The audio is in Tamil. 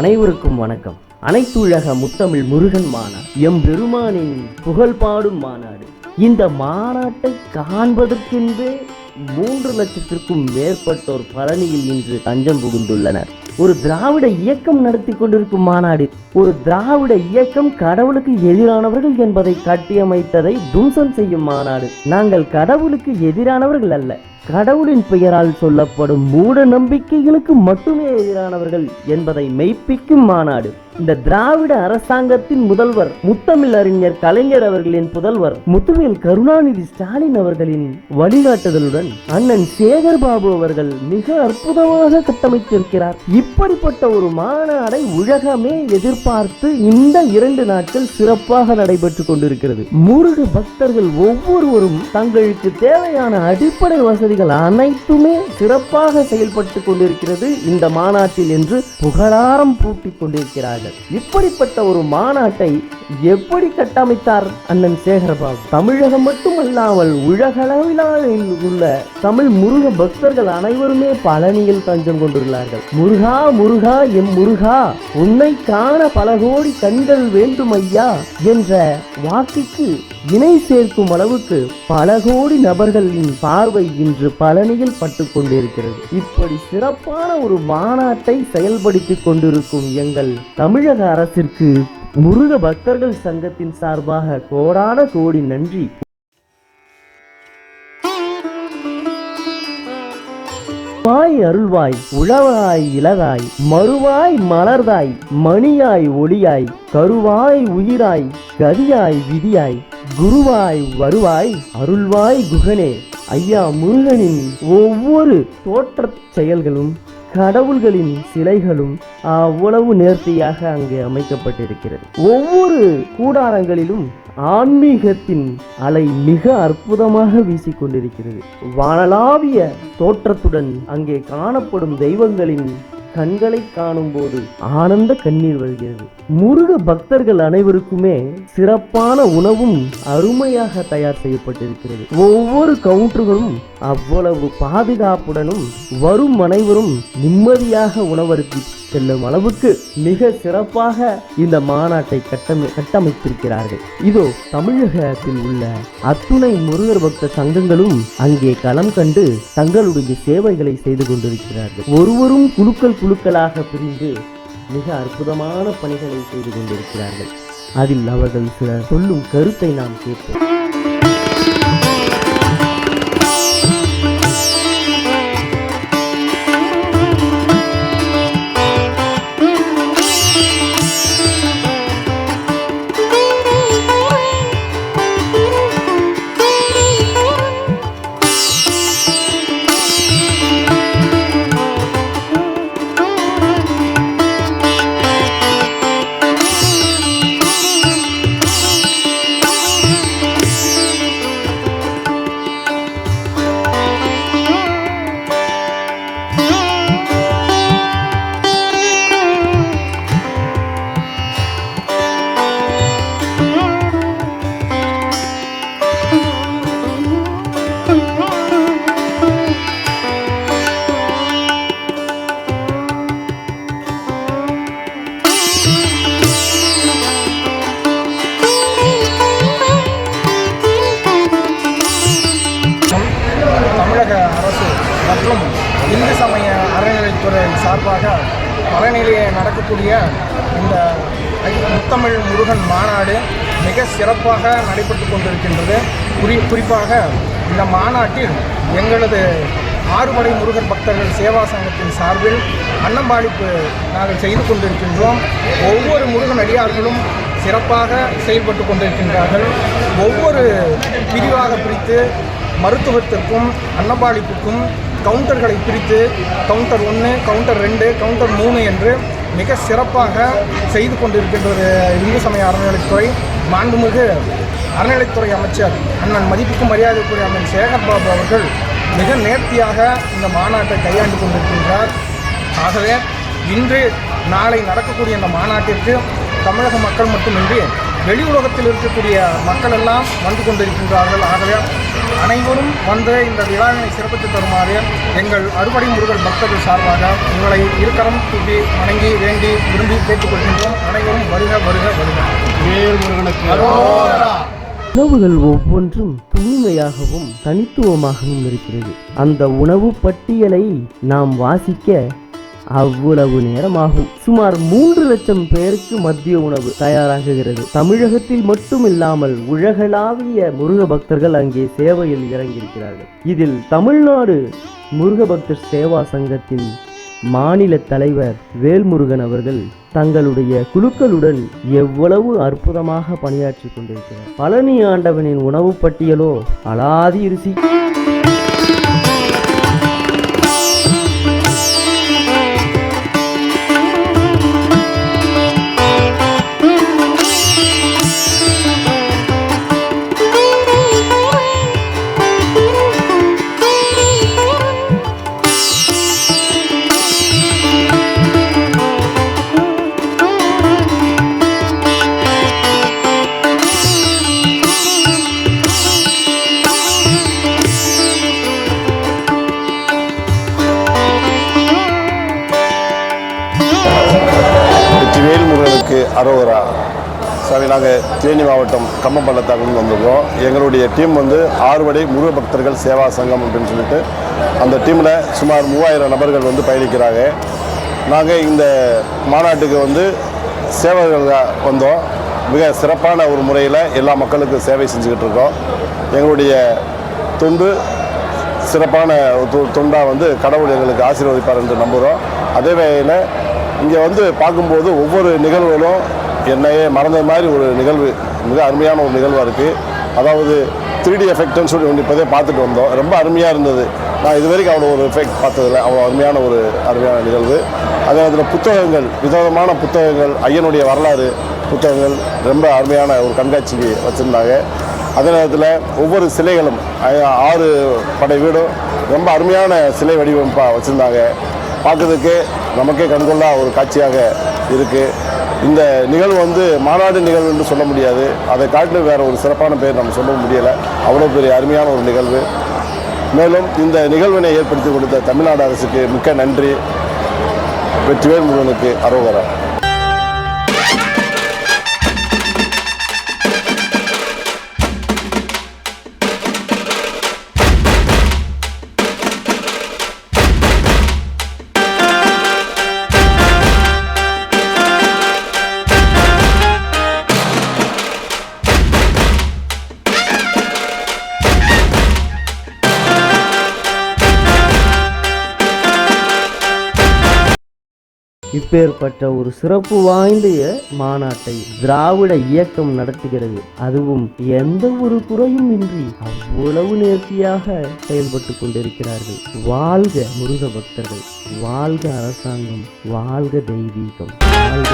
அனைவருக்கும் வணக்கம். அனைத்துலக முத்தமிழ் முருகன் மாநாடு எம் பெருமானின் புகழ் பாடும் மாநாடு. இந்த மாநாட்டை காண்பதற்கென்றே மூன்று லட்சத்திற்கும் மேற்பட்டோர் பழனியில் இன்று தஞ்சம் புகுந்துள்ளனர். ஒரு திராவிட இயக்கம் நடத்தி கொண்டிருக்கும் மாநாடு. ஒரு திராவிட இயக்கம் கடவுளுக்கு எதிரானவர்கள் என்பதை கட்டியமைத்ததை தும்சம் செய்யும் மாநாடு. நாங்கள் கடவுளுக்கு எதிரானவர்கள் அல்ல. கடவுளின் பெயரால் சொல்லப்படும் மூட நம்பிக்கைகளுக்கு மட்டுமே எதிரானவர்கள் என்பதை மெய்ப்பிக்கும் மாநாடு. இந்த திராவிட அரசாங்கத்தின் முதல்வர் முத்தமிழ் அறிஞர் கலைஞர் அவர்களின் புதல்வர் முத்துவேல் கருணாநிதி ஸ்டாலின் அவர்களின் வழிகாட்டுதலுடன் அண்ணன் சேகர் பாபு அவர்கள் மிக அற்புதமாக கட்டமைத்திருக்கிறார். இப்படிப்பட்ட ஒரு மாநாடை உலகமே எதிர்பார்த்து இந்த இரண்டு நாட்கள் சிறப்பாக நடைபெற்றுக் கொண்டிருக்கிறது. முருக பக்தர்கள் ஒவ்வொருவரும் தங்களுக்கு தேவையான அடிப்படை வசதி வசதிகள் அனைத்துமே சிறப்பாக செயல்பட்டு கொண்டிருக்கிறது இந்த மாநாட்டில் என்று புகழாரம் பூட்டிக் கொண்டிருக்கிறார்கள். இப்படிப்பட்ட ஒரு மாநாட்டை எப்படி கட்டமைத்தார் அண்ணன் சேகரபாபு? தமிழகம் மட்டுமல்லாமல் உலகளவிலான உள்ள தமிழ் முருக பக்தர்கள் அனைவருமே பழனியில் தஞ்சம் கொண்டுள்ளார்கள். முருகா முருகா எம் முருகா உன்னை காண பல கோடி கண்கள் வேண்டும் ஐயா என்ற வாக்குக்கு இணை சேர்க்கும் அளவுக்கு பல கோடி நபர்களின் பார்வை இன்று பழனியில் பட்டு கொண்டிருக்கிறது. இப்படி சிறப்பான ஒரு மாநாட்டை செயல்படுத்திக் கொண்டிருக்கும் எங்கள் தமிழக அரசிற்கு முருக பக்தர்கள் சங்கத்தின் சார்பாக கோடான கோடி நன்றி. வாய் அருள்வாய் உழவாய் இலகாய் மறுவாய் மலர்தாய் மணியாய் ஒளியாய் கருவாய் உயிராய் கதியாய் விதியாய் குருவாய் வருவாய் அருள்வாய் குகனே. ஐயா முருகனின் ஒவ்வொரு தோற்ற செயல்களும் கடவுள்களின் சிலைகளும் அவ்வளவு நேர்த்தியாக அங்கே அமைக்கப்பட்டிருக்கிறது. ஒவ்வொரு கூடாரங்களிலும் ஆன்மீகத்தின் அலை மிக அற்புதமாக வீசிக்கொண்டிருக்கிறது. வானலாவிய தோற்றத்துடன் அங்கே காணப்படும் தெய்வங்களின் கண்களை காணும்போது ஆனந்த கண்ணீர் வருகிறது முருக பக்தர்கள் அனைவருக்குமே சிறப்பான உணவும் அருமையாக தயார் செய்யப்பட்டிருக்கிறது. ஒவ்வொரு கவுண்டர்களும் அவ்வளவு பாதுகாப்புடனும் வரும் அனைவரும் நிம்மதியாக உணவருத்தி செல்லும் அளவுக்கு மிக சிறப்பாக இந்த மாநாட்டை கட்டமை கட்டமைத்திருக்கிறார்கள். இதோ தமிழகத்தில் உள்ள அத்துணை முருகர் பக்த சங்கங்களும் அங்கே களம் கண்டு தங்களுடைய சேவைகளை செய்து கொண்டிருக்கிறார்கள். ஒருவரும் குழுக்கள் குழுக்களாக பிரிந்து மிக அற்புதமான பணிகளை செய்து கொண்டிருக்கிறார்கள். அதில் அவர்கள் சில சொல்லும் கருத்தை நாம் கேட்போம். துறையின் சார்பாக பழனியிலே நடக்கக்கூடிய இந்த முத்தமிழ் முருகன் மாநாடு மிக சிறப்பாக நடைபெற்று கொண்டிருக்கின்றது. குறி குறிப்பாக இந்த மாநாட்டில் எங்களது ஆறுபடை முருகன் பக்தர்கள் சேவா சங்கத்தின் சார்பில் அன்னம்பாளிப்பு நாங்கள் செய்து கொண்டிருக்கின்றோம். ஒவ்வொரு முருகன் அடியார்களும் சிறப்பாக செயல்பட்டு கொண்டிருக்கின்றார்கள். ஒவ்வொரு பிரிவாக பிரித்து மருத்துவத்திற்கும் அன்னபாளிப்புக்கும் கவுண்டர்களை பிரித்து கவுண்டர் ஒன்று கவுண்டர் ரெண்டு கவுண்டர் மூணு என்று மிக சிறப்பாக செய்து கொண்டிருக்கின்றது இந்து சமய அறநிலைத்துறை மாண்புமிகு அறநிலைத்துறை அமைச்சர் அண்ணன் மதிப்புக்கும் மரியாதைக்குரிய அண்ணன் சேகர் பாபு அவர்கள் மிக நேர்த்தியாக இந்த மாநாட்டை கையாண்டு கொண்டிருக்கின்றார். ஆகவே இன்று நாளை நடக்கக்கூடிய இந்த மாநாட்டிற்கு தமிழக மக்கள் மட்டுமின்றி வெளி உலகத்தில் இருக்கக்கூடிய மக்கள் எல்லாம் வந்து கொண்டிருக்கின்றார்கள். ஆகவே அனைவரும் வந்து இந்த விழாவினை சிறப்பித்து தருமாறு எங்கள் அறுபடை முருகர் பக்தர்கள் சார்பாக உங்களை இருக்கரம் தூக்கி வணங்கி வேண்டி விரும்பி கேட்டுக்கொள்கின்றோம். அனைவரும் வருக வருக வருக. அரோகரா. உணவுகள் ஒவ்வொன்றும் தூய்மையாகவும் தனித்துவமாகவும் இருக்கிறது. அந்த உணவு பட்டியலை நாம் வாசிக்க அவ்வளவு நேரமாகும். சுமார் மூன்று லட்சம் பேருக்கு மதிய உணவு தயாராகுகிறது. தமிழகத்தில் மட்டுமில்லாமல் உலகளாவிய முருக பக்தர்கள் அங்கே சேவையில் இறங்கியிருக்கிறார்கள். இதில் தமிழ்நாடு முருக பக்தர் சேவா சங்கத்தின் மாநில தலைவர் வேல்முருகன் அவர்கள் தங்களுடைய குழுக்களுடன் எவ்வளவு அற்புதமாக பணியாற்றி கொண்டிருக்கிறார். பழனி ஆண்டவனின் உணவு பட்டியலோ அலாதி ருசி அரோகரா. சாமி நாங்கள் தேனி மாவட்டம் கம்பம் பள்ளத்தாக்குன்னு வந்திருக்கோம். எங்களுடைய டீம் வந்து ஆறுபடை முருக பக்தர்கள் சேவா சங்கம் அப்படின்னு சொல்லிட்டு அந்த டீமில் சுமார் மூவாயிரம் நபர்கள் வந்து பயணிக்கிறாங்க. நாங்கள் இந்த மாநாட்டுக்கு வந்து சேவகர்களாக வந்தோம். மிக சிறப்பான ஒரு முறையில் எல்லா மக்களுக்கும் சேவை செஞ்சுக்கிட்டு இருக்கோம். எங்களுடைய தொண்டு சிறப்பான தொ- வந்து கடவுள் எங்களுக்கு ஆசீர்வதிப்பார் என்று நம்புகிறோம் அதே வேளையில் இங்கே வந்து பார்க்கும்போது ஒவ்வொரு நிகழ்வுகளும் என்னையே மறந்த மாதிரி ஒரு நிகழ்வு மிக அருமையான ஒரு நிகழ்வாக இருக்குது அதாவது த்ரீ டி எஃபெக்ட்னு சொல்லி ஒன்று இப்போதே பார்த்துட்டு வந்தோம். ரொம்ப அருமையாக இருந்தது. நான் இது வரைக்கும் அவ்வளோ ஒரு எஃபெக்ட் பார்த்ததில்ல. அவ்வளோ அருமையான ஒரு அருமையான நிகழ்வு. அதே நேரத்தில் புத்தகங்கள் விதவிதமான புத்தகங்கள் ஐயனுடைய வரலாறு புத்தகங்கள் ரொம்ப அருமையான ஒரு கண்காட்சிக்கு வச்சுருந்தாங்க. அதே நேரத்தில் ஒவ்வொரு சிலைகளும் ஆறு படை வீடும் ரொம்ப அருமையான சிலை வடிவமைப்பாக வச்சுருந்தாங்க. பார்க்கறதுக்கு நமக்கே கண்கொள்ளா ஒரு காட்சியாக இருக்குது இந்த நிகழ்வு வந்து மாநாடு நிகழ்வு என்று சொல்ல முடியாது. அதை காட்டிலும் வேறு ஒரு சிறப்பான பேர் நம்ம சொல்ல முடியலை. அவ்வளோ பெரிய அருமையான ஒரு நிகழ்வு. மேலும் இந்த நிகழ்வினை ஏற்படுத்தி கொடுத்த தமிழ்நாடு அரசுக்கு மிக்க நன்றி. வெற்றிவேல் முருகனுக்கு அரோகரம் இப்பேற்பட்ட ஒரு சிறப்பு வாய்ந்த மாநாட்டை திராவிட இயக்கம் நடத்துகிறது. அதுவும் எந்த ஒரு குறையும் இன்றி அவ்வளவு நேர்த்தியாக செயல்பட்டு கொண்டிருக்கிறார்கள். வாழ்க முருக பக்தர்கள் வாழ்க அரசாங்கம் வாழ்க தெய்வீகம் வாழ்க